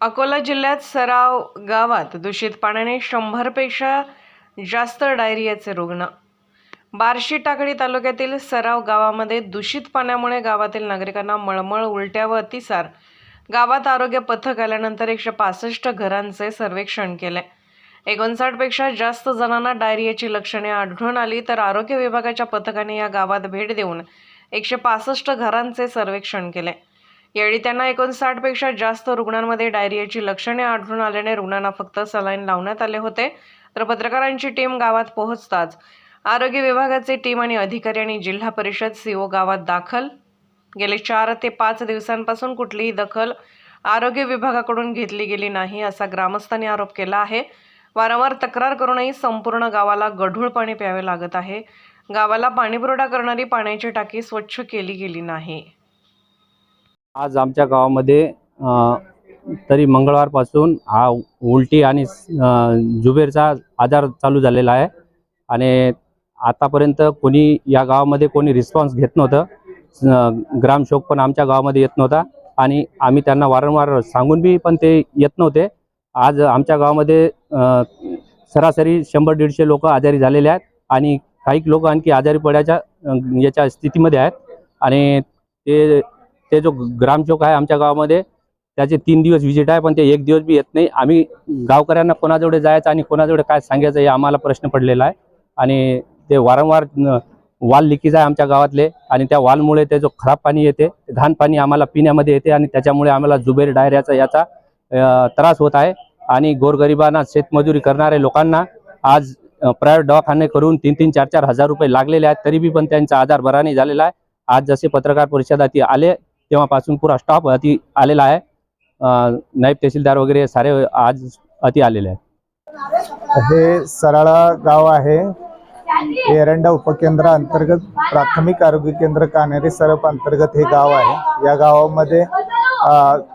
अकोला जिल्ह्यात सराव गावात दूषित पाण्याने शंभरपेक्षा जास्त डायरियाचे रुग्ण. बार्शी टाकळी तालुक्यातील सराव गावामध्ये दूषित पाण्यामुळे गावातील नागरिकांना मळमळ उलट्या व अतिसार. गावात आरोग्य पथक आल्यानंतर एकशे पासष्ट घरांचे सर्वेक्षण केले. एकोणसाठपेक्षा जास्त जणांना डायरियाची लक्षणे आढळून आली तर आरोग्य विभागाच्या पथकाने या गावात भेट देऊन एकशे पासष्ट घरांचे सर्वेक्षण केले. यावेळी त्यांना एकोणसाठपेक्षा जास्त रुग्णांमध्ये डायरियाची लक्षणे आढळून आल्याने रुग्णांना फक्त सलाईन लावण्यात आले होते. तर पत्रकारांची टीम गावात पोहोचताच आरोग्य विभागाचे टीम आणि अधिकारी आणि जिल्हा परिषद सीओ गावात दाखल. गेले चार ते पाच दिवसांपासून कुठलीही दखल आरोग्य विभागाकडून घेतली गेली नाही असा ग्रामस्थांनी आरोप केला आहे. वारंवार तक्रार करूनही संपूर्ण गावाला गढूळ पाणी प्यावे लागत आहे. गावाला पाणीपुरवठा करणारी पाण्याची टाकी स्वच्छ केली गेली नाही. आज आमच्या गावामध्ये तरी मंगळवारपासून हा उलटी आणि जुबेरचा आजार चालू झालेला आहे. आणि आतापर्यंत कोणी या गावामध्ये कोणी रिस्पॉन्स घेत नव्हतं. ग्रामशोक पण आमच्या गावामध्ये येत नव्हता. आणि आम्ही त्यांना वारंवार सांगून बी पण ते येत नव्हते. आज आमच्या गावामध्ये सरासरी शंभर दीडशे लोक आजारी झालेले आहेत. आणि काही लोक आणखी आजारी पडायच्या याच्या स्थितीमध्ये आहेत. आणि ते ते जो ग्रामचौक आहे आमच्या गावामध्ये त्याचे तीन दिवस व्हिजिट आहे पण ते एक दिवस बी येत नाही. आम्ही गावकऱ्यांना कोणाजवळ जायचं आणि कोणाजवळ काय सांगायचं हे आम्हाला प्रश्न पडलेला आहे. आणि ते वारंवार वाल लिकीज आहे आमच्या गावातले आणि त्या वालमुळे ते जो खराब पाणी येते घाण पाणी आम्हाला पिण्यामध्ये येते आणि त्याच्यामुळे आम्हाला जुबेर डायरियाचा याचा त्रास होत आहे. आणि गोरगरिबांना शेतमजुरी करणाऱ्या लोकांना आज प्रायव्हेट दवाखाने करून तीन तीन चार चार हजार रुपये लागलेले आहेत तरी बी पण त्यांचा आजार बरा नाही झालेला आहे. आज जसे पत्रकार परिषदात आले तेव्हापासून पुरा स्टॉप अति आलेला आहे. नाईब तहसीलदार वगैरे सारे आज अति आलेले आहेत. हे सराळा गाव आहे. एरंडा उपकेंद्र अंतर्गत प्राथमिक आरोग्य केंद्र कानेरी सरप अंतर्गत हे गाव आहे. या गावामध्ये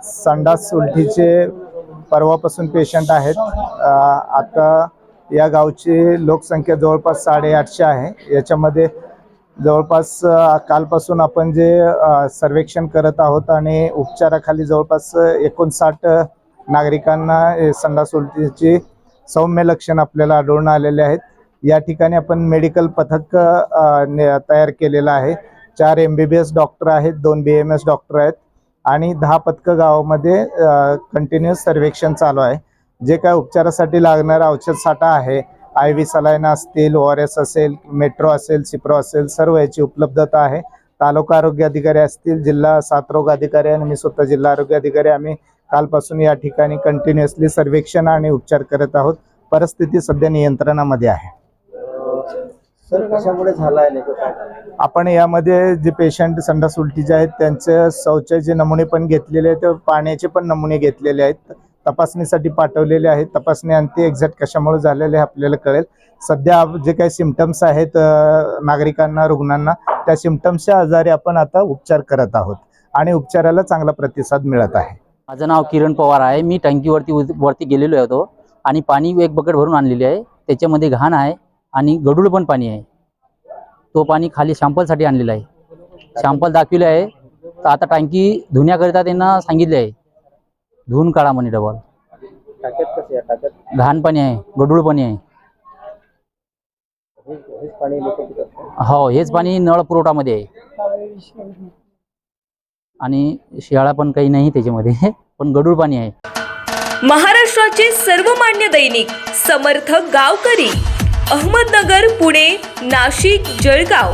संडास उलटीचे परवापासून पेशंट आहेत. आता या गावची लोकसंख्या जवळपास साडेआठशे आहे. याच्यामध्ये जवळपास कालपासून आपण जे सर्वेक्षण करत आहोत आणि उपचाराखाली जवळपास एकोणसाठ नागरिकांना संडास उलटीची सौम्य लक्षण आपल्याला आढळून आलेले आहेत. या ठिकाणी आपण मेडिकल पथक ने- तयार केलेलं आहे. चार M B B S doctor आहेत दोन बी एम एस डॉक्टर आहेत आणि दहा पथकं गावामध्ये कंटिन्युअस सर्वेक्षण चालू आहे. जे काय उपचारासाठी लागणारा औषध साठा आहे आय व्ही सलाईन असतील ओ आर एस असेल मेट्रो असेल सिप्रो असेल सर्व याची उपलब्धता आहे. तालुका आरोग्य अधिकारी असतील जिल्हा साथरोग अधिकारी आणि मी स्वतः जिल्हा आरोग्य अधिकारी. आम्ही कालपासून या ठिकाणी कंटिन्युअसली सर्वेक्षण आणि उपचार करत आहोत. परिस्थिती सध्या नियंत्रणामध्ये आहे? आपण यामध्ये जे पेशंट संडास उलटीचे आहेत त्यांचे शौचाचे नमुने पण घेतलेले आहेत पाण्याचे पण नमुने घेतलेले आहेत. तपासणीसाठी पाठवलेले आहेत. तपासणी अंती एक्झॅक्ट कशामुळे झालेले आपल्याला कळेल. सध्या जे काही सिमटम्स आहेत नागरिकांना रुग्णांना त्या सिमटम्सच्या आजारी आपण आता उपचार करत आहोत. आणि उपचाराला चांगला प्रतिसाद मिळत आहे. माझं नाव किरण पवार आहे. मी टँकीवरती वरती गेलेलो होतो आणि पाणी एक बकेट भरून आणलेली आहे. त्याच्यामध्ये घाण आहे आणि गडूळ पण पाणी आहे. तो पाणी खाली शॅम्पलसाठी आणलेला आहे. शॅम्पल दाखविले आहे. तर आता टँकी धुण्याकरिता त्यांना सांगितले आहे. धुवून काढा म्हणे डबल. टाक्यात कसं टाक्यात? घाण पाणी आहे गडूळ पाणी आहे. हेच हेच पाणी लोक हो हेच पाणी नळ पुरवठामध्ये आहे. आणि शिळा पण काही नाही त्याच्यामध्ये पण गडूळ पाणी आहे. महाराष्ट्राचे सर्वमान्य दैनिक समर्थ गावकरी अहमदनगर पुणे नाशिक जळगाव.